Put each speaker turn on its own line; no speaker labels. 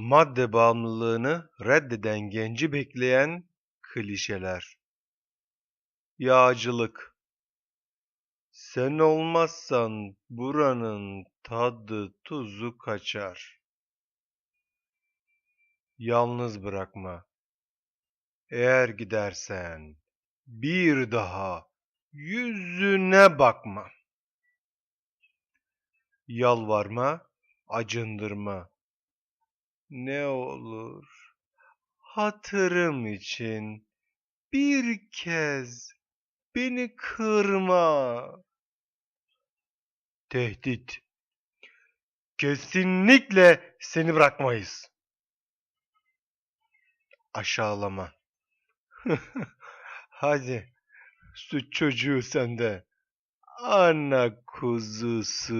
Madde bağımlılığını reddeden genci bekleyen klişeler. Yağcılık. Sen olmazsan buranın tadı tuzu kaçar. Yalnız bırakma. Eğer gidersen bir daha yüzüne bakma. Yalvarma, acındırma. Ne olur hatırım için bir kez beni kırma. Tehdit. Kesinlikle seni bırakmayız. Aşağılama. Hadi süt çocuğu sende. Ana kuzusu.